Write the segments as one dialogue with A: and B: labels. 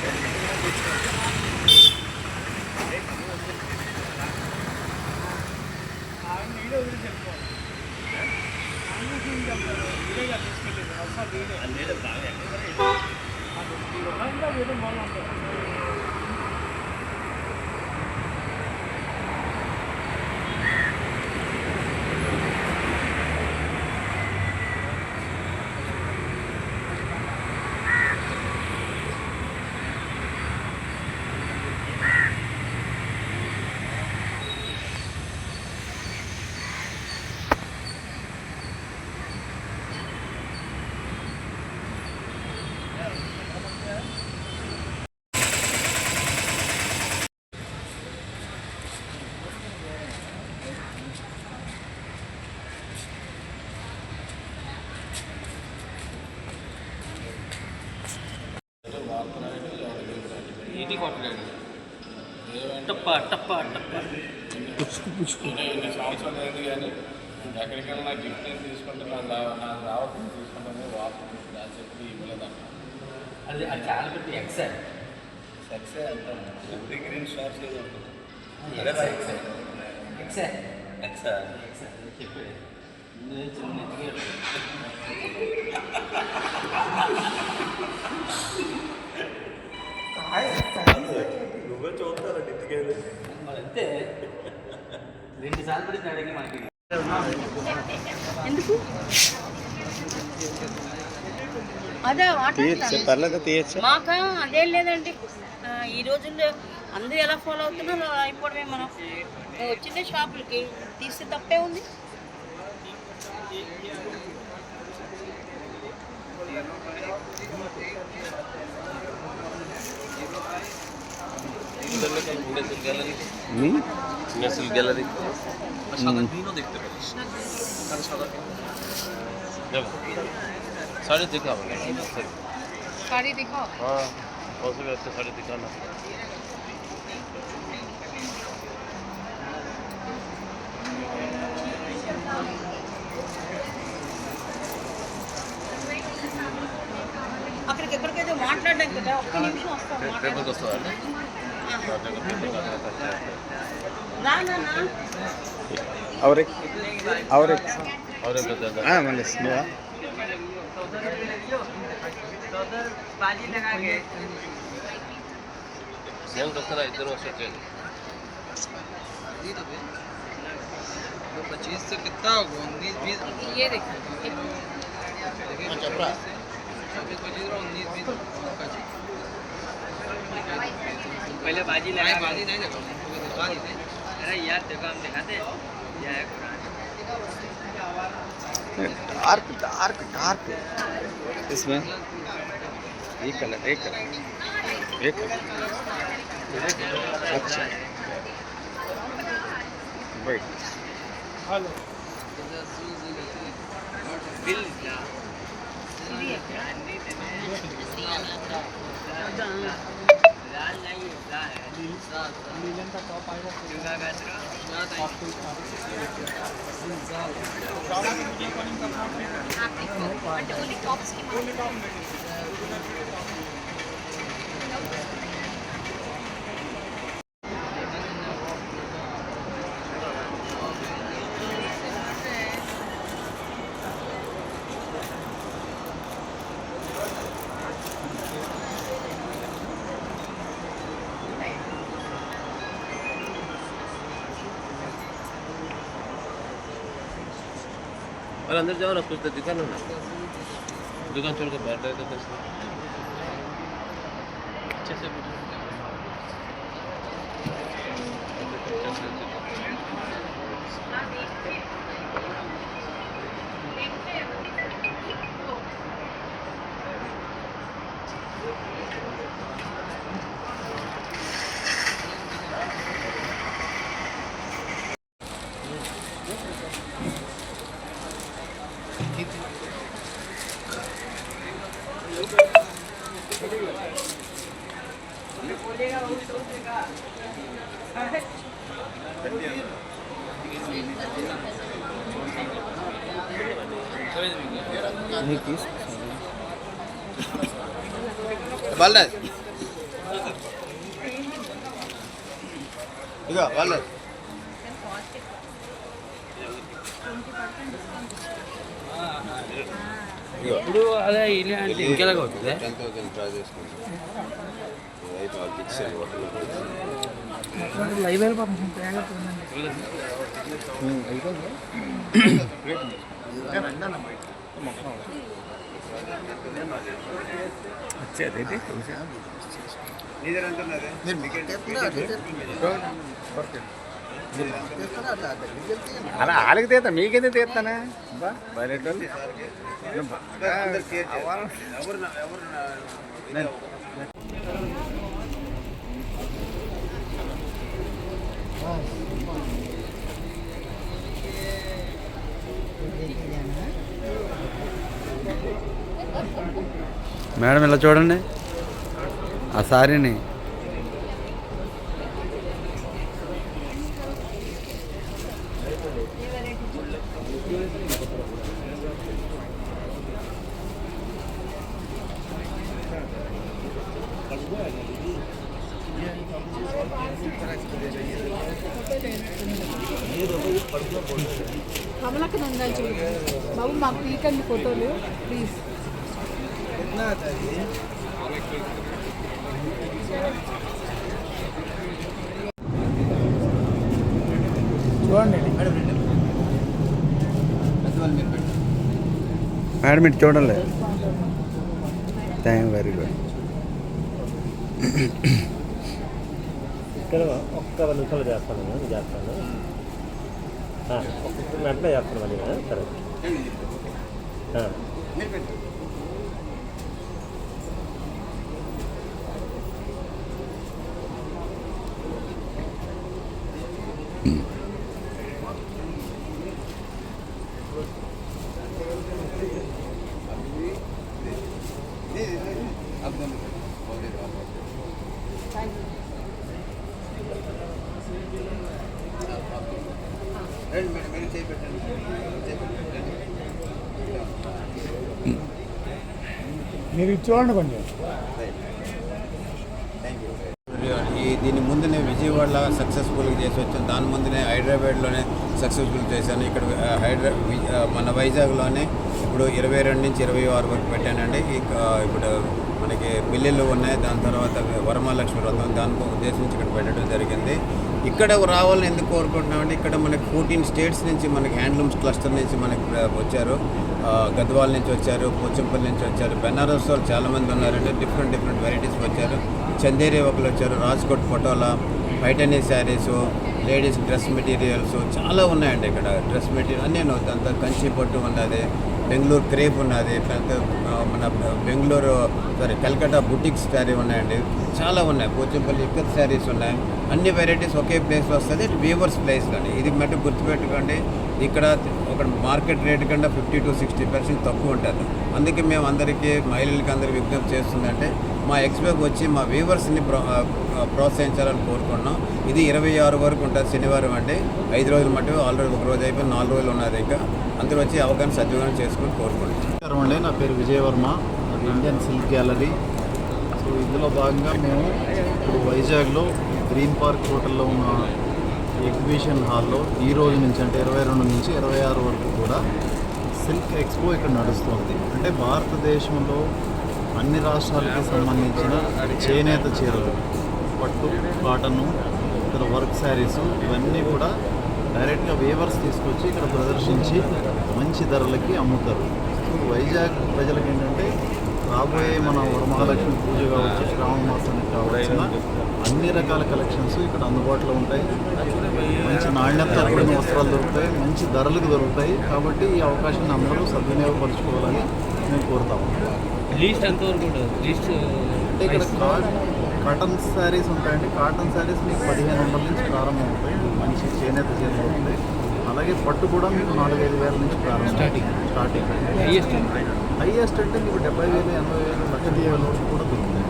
A: Thank you. ఇది కొట్టలేదు. టప్ప టప్ప టప్ప.
B: సంవత్సరాలు లేదు కానీ ఎక్కడికైనా నా గిఫ్ట్ నేను తీసుకుంటే నా నా రావడం తీసుకుంటాను వాపస్ అని చెప్పి ఇవ్వలేదన్న
A: అది అది చాలా పెద్ద ఎక్సెల్
B: సక్సెస్ అంటాను గ్రీన్ షాప్స్ ఏదో ఉంటుంది.
A: ఎక్సెల్ ఎక్సెల్
B: ఎక్సా
A: చెప్పే. నేను చిన్న ఎదిగాడు
B: నువ్వే చూస్తారండి ఇంటికెళ్ళి
A: మరి అంతే రెండు సార్లు పడింది అడిగి మనకి
C: ఎందుకు? అదే
B: పర్లేదు తీయచ్చు?
C: మాక? అదేం లేదండి. ఈ రోజుల్లో అందరూ ఎలా ఫాలో అవుతున్నారో అలా అయిపోవడమే మనం. వచ్చిందే షాపులకి తీస్తే తప్పే ఉంది.
B: গ্যালারি
D: দেখতে পারিস
B: হবে
C: শাড়ি
B: দেখা হ্যাঁ অসুবিধা
C: అక్కడికి ఎక్కడికైతే మాట్లాడడానికి కదా ఒక్క నిమిషం వస్తాం
E: ಅವ್ರ
B: ಅವ್ರ ಹಾಂ ಮನೀಶ್ ನೀವು ಇద్దರು
D: ವರ್ಷ पच्चीस से कितना होगा? उन्नीस बीस?
C: ये
D: देखिए उन्नीस बीस।
A: पहले बाजी
D: नहीं बाजी नहीं देखा।
A: अरे यार देखो हम दिखाते है कुरान।
E: डार्क डार्क डार्क इसमें एक कलर एक कलर। एक कलर। अच्छा। राइट
A: बिल नीलम का टॉप आएगा दुर्गा गाजरा
C: आप टॉप्स की కి
B: और अंदर जाओ ना कुछ तो दिखाना ना दुकान छोड़ के बैठ रहे तो कैसे अच्छे से వాళ్ళ ఇక వాళ్ళ
C: ఆ
A: ఇప్పుడు అదే ఇలా అంటే ఇంకెలాగ అవుతుంది
F: టెన్ థౌసండ్ డ్రా చేసుకుంటాం రైతు వాళ్ళకి హోటల్
E: అలా వాళ్ళకి తీస్తా మీకెందుకు తీస్తానా? బా బయటోళ్ళు
G: మేడం ఇలా చూడండి. ఆ సారీని.
H: కమలక్క నందాలు చూడు బాబు మాకు తీకండి ఫోటోలు ప్లీజ్.
G: మేడం ఇటు చూడండి. థ్యాంక్ వెరీ గుడ్
I: ఇక్కడ ఒక్క నిమిషాలు చేస్తాను నేను చేస్తాను. వెంటనే చేస్తాను మళ్ళీ సరే.
E: మీరు చూడండి కొంచెం.
F: ఈ దీని ముందునే విజయవాడలో సక్సెస్ఫుల్గా చేసి వచ్చాను దాని ముందునే హైదరాబాద్లోనే సక్సెస్ఫుల్ చేశాను. ఇక్కడ హైదరా మన వైజాగ్లోనే ఇప్పుడు ఇరవై రెండు నుంచి ఇరవై ఆరు వరకు పెట్టానండి. ఇప్పుడు మనకి బిల్లులు ఉన్నాయి దాని తర్వాత వరమహాలక్ష్మి వ్రతం దానికి ఉద్దేశించి ఇక్కడ పెట్టడం జరిగింది. ఇక్కడ రావాలని ఎందుకు కోరుకుంటున్నామంటే ఇక్కడ మనకి ఫోర్టీన్ స్టేట్స్ నుంచి మనకి హ్యాండ్లూమ్స్ క్లస్టర్ నుంచి మనకి వచ్చారు. గద్వాల నుంచి వచ్చారు పోచంపల్లి నుంచి వచ్చారు బెనారస్ వాళ్ళు చాలామంది ఉన్నారంటే డిఫరెంట్ డిఫరెంట్ వెరైటీస్ వచ్చారు. చందేరి ఒకరు వచ్చారు రాజ్కోట్ ఫోటోల Paithani sarees ladies dress materials చాలా ఉన్నాయండి ఇక్కడ. డ్రెస్ మెటీరియల్ అన్నీ దాంతో కంచి పట్టు ఉన్నది బెంగళూరు క్రేప్ ఉన్నది మన Bengaluru saree Calcutta boutiques saree ఉన్నాయండి. చాలా ఉన్నాయి. పోచంపల్లి ఇక్కత్ శారీస్ ఉన్నాయి. అన్ని వెరైటీస్ ఒకే ప్లేస్లో వస్తుంది. వీవర్స్ ప్లేస్ కానీ ఇది మట్టి గుర్తుపెట్టుకోండి. ఇక్కడ ఒక మార్కెట్ రేట్ కంటే ఫిఫ్టీ టు సిక్స్టీ పర్సెంట్ తక్కువ ఉంటుంది. అందుకే మేము అందరికీ మహిళలకి అందరికీ విజ్ఞప్తి చేస్తుందంటే మా ఎక్స్పోకి వచ్చి మా వ్యూవర్స్ని ప్రో ప్రోత్సహించాలని కోరుకుంటున్నాం. ఇది ఇరవై ఆరు వరకు ఉంటుంది శనివారం అండి. ఐదు రోజులు మటు ఆల్రెడీ ఒక రోజు అయిపోయి నాలుగు రోజులు ఉన్నారు ఇంకా. అందరూ వచ్చి అవగాహన సద్వినియోగం చేసుకుని కోరుకుంటున్నాం
J: నమస్కారం అండి. నా పేరు Vijayavarma. Indian silk gallery so ఇందులో భాగంగా మేము ఇప్పుడు వైజాగ్లో గ్రీన్ పార్క్ హోటల్లో ఉన్న ఎగ్జిబిషన్ హాల్లో ఈ రోజు నుంచి అంటే ఇరవై రెండు నుంచి ఇరవై ఆరు వరకు కూడా సిల్క్ ఎక్స్పో ఇక్కడ నడుస్తుంది. అంటే భారతదేశంలో అన్ని రాష్ట్రాలకి సంబంధించిన చేనేత చీరలు పట్టు కాటను ఇతర వర్క్ శారీస్ ఇవన్నీ కూడా డైరెక్ట్గా వేవర్స్ తీసుకొచ్చి ఇక్కడ ప్రదర్శించి మంచి ధరలకి అమ్ముతారు. వైజాగ్ ప్రజలకు ఏంటంటే రాబోయే మన వరమహాలక్ష్మి పూజ కావచ్చు శ్రావణ మాసానికి కావాల్సిన అన్ని రకాల కలెక్షన్స్ ఇక్కడ అందుబాటులో ఉంటాయి. మంచి నాణ్యత కూడిన వస్త్రాలు దొరుకుతాయి. మంచి ధరలకు దొరుకుతాయి. కాబట్టి ఈ అవకాశాన్ని అందరూ సద్వినియోగపరచుకోవాలని మేము కోరుతాము.
A: లీస్ట్ ఎంతవరకు లీస్ట్
J: అంటే ఇక్కడ కాటన్ శారీస్ ఉంటాయండి. కాటన్ శారీస్ మీకు పదిహేను వందల నుంచి ప్రారంభం అవుతాయి. మంచి చేనేత ఉంటాయి అలాగే పట్టు కూడా మీకు నాలుగైదు వేల నుంచి ప్రారంభం
A: Starting.
J: స్టార్టింగ్
A: హైయెస్ట్
J: అంటే మీకు డెబ్బై వేలు ఎనభై వేలు లక్ష వేల వరకు కూడా దొరుకుతాయి.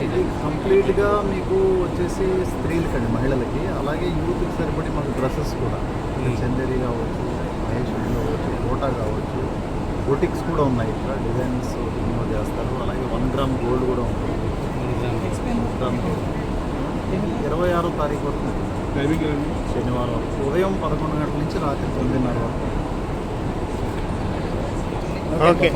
J: ఇక్కడ కంప్లీట్గా మీకు వచ్చేసి స్త్రీలకండి మహిళలకి. అలాగే యూత్కి సరిపడి మనకు డ్రెస్సెస్ కూడా. చందేరి కావచ్చు మహేశ్వరి కావచ్చు కోటా కావచ్చు బొటిక్స్ కూడా ఉన్నాయి ఇక్కడ. డిజైన్స్ ఎన్నో చేస్తారు. అలాగే వన్ గ్రామ్ గోల్డ్ కూడా ఉంటుంది ఇరవై ఆరో తారీఖు వరకు ఉంటుంది. శనివారం. ఉదయం పదకొండు గంటల నుంచి రాత్రి తొమ్మిదిన్నర వరకు.
E: ఓకే.